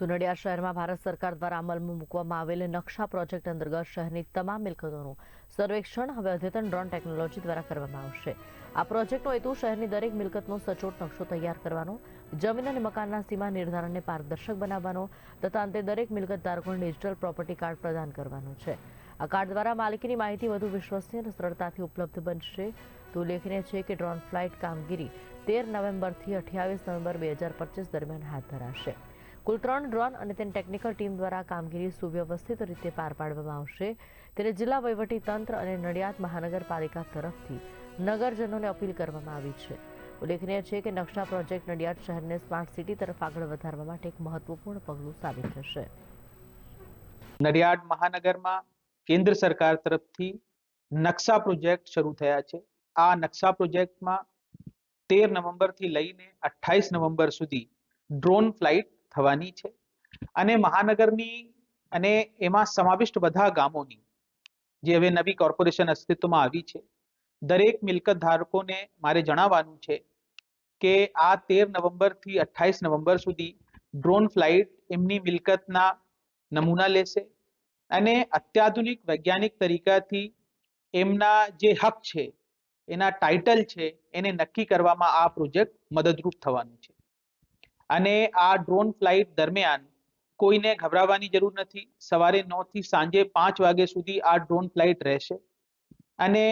તો નડિયાદ શહેરમાં ભારત સરકાર દ્વારા અમલમાં મૂકવામાં આવેલ નકશા પ્રોજેક્ટ અંતર્ગત શહેરની તમામ મિલકતોનું સર્વેક્ષણ હવે અદ્યતન ડ્રોન ટેકનોલોજી દ્વારા કરવામાં આવશે. આ પ્રોજેક્ટનો હેતુ શહેરની દરેક મિલકતનો સચોટ નકશો તૈયાર કરવાનો, જમીન અને મકાનના સીમા નિર્ધારણને પારદર્શક બનાવવાનો તથા અંતે દરેક મિલકત ધારકોને ડિજિટલ પ્રોપર્ટી કાર્ડ પ્રદાન કરવાનો છે. આ કાર્ડ દ્વારા માલિકીની માહિતી વધુ વિશ્વસનીય અને સરળતાથી ઉપલબ્ધ બનશે. તો ઉલ્લેખનીય છે કે ડ્રોન ફ્લાઇટ કામગીરી તેર નવેમ્બરથી અઠ્યાવીસ નવેમ્બર બે હજાર પચીસ દરમિયાન હાથ ધરાશે. કુલ ત્રણ ડ્રોન અને તેની ટેકનિકલ ટીમ દ્વારા કામગીરી સુવ્યવસ્થિત રીતે પાર પાડવામાં આવશે. ત્યારે જિલ્લા વહીવટી અને નડિયાદ મહાનગરપાલિકા તરફથી નગરજનોને અપીલ કરવામાં આવી છે. ઉલ્લેખનીય છે કે નકશા પ્રોજેક્ટ નડિયાદ શહેરને સ્માર્ટ સિટી તરફ આગળ વધારવા માટે એક મહત્વપૂર્ણ પગલું સાબિત થશે. નડિયાદ મહાનગરમાં કેન્દ્ર સરકાર તરફથી નકશા પ્રોજેક્ટ શરૂ થયા છે. આ નકશા પ્રોજેક્ટમાં તેર નવેમ્બરથી લઈને અઠ્ઠાઈસ નવેમ્બર સુધી ડ્રોન ફ્લાઇટ થવાની છે. અને મહાનગરની અને એમાં સમાવિષ્ટ બધા ગામોની, જે હવે નવી કોર્પોરેશન અસ્તિત્વમાં આવી છે, દરેક મિલકત ધારકોને મારે જણાવવાનું છે કે આ તેર નવેમ્બરથી અઠ્ઠાઈસ નવેમ્બર સુધી ડ્રોન ફ્લાઇટ એમની મિલકતના નમૂના લેશે અને અત્યાધુનિક વૈજ્ઞાનિક તરીકાથી એમના જે હક છે, એના ટાઇટલ છે, એને નક્કી કરવામાં આ પ્રોજેક્ટ મદદરૂપ થવાનું છે. અને આ ડ્રોન ફ્લાઇટ દરમિયાન કોઈને ગભરાવાની જરૂર નથી. સવારે નવથી સાંજે પાંચ વાગ્યા સુધી આ ડ્રોન ફ્લાઇટ રહેશે. અને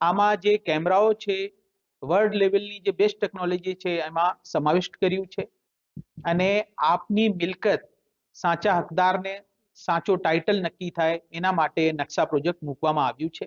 આમાં જે કેમેરાઓ છે વર્લ્ડ લેવલની જે બેસ્ટ ટેકનોલોજી છે, એમાં સમાવિષ્ટ કર્યું છે. અને આપની મિલકત સાચા હકદારને સાચો ટાઇટલ નક્કી થાય એના માટે નકશા પ્રોજેક્ટ મૂકવામાં આવ્યું છે.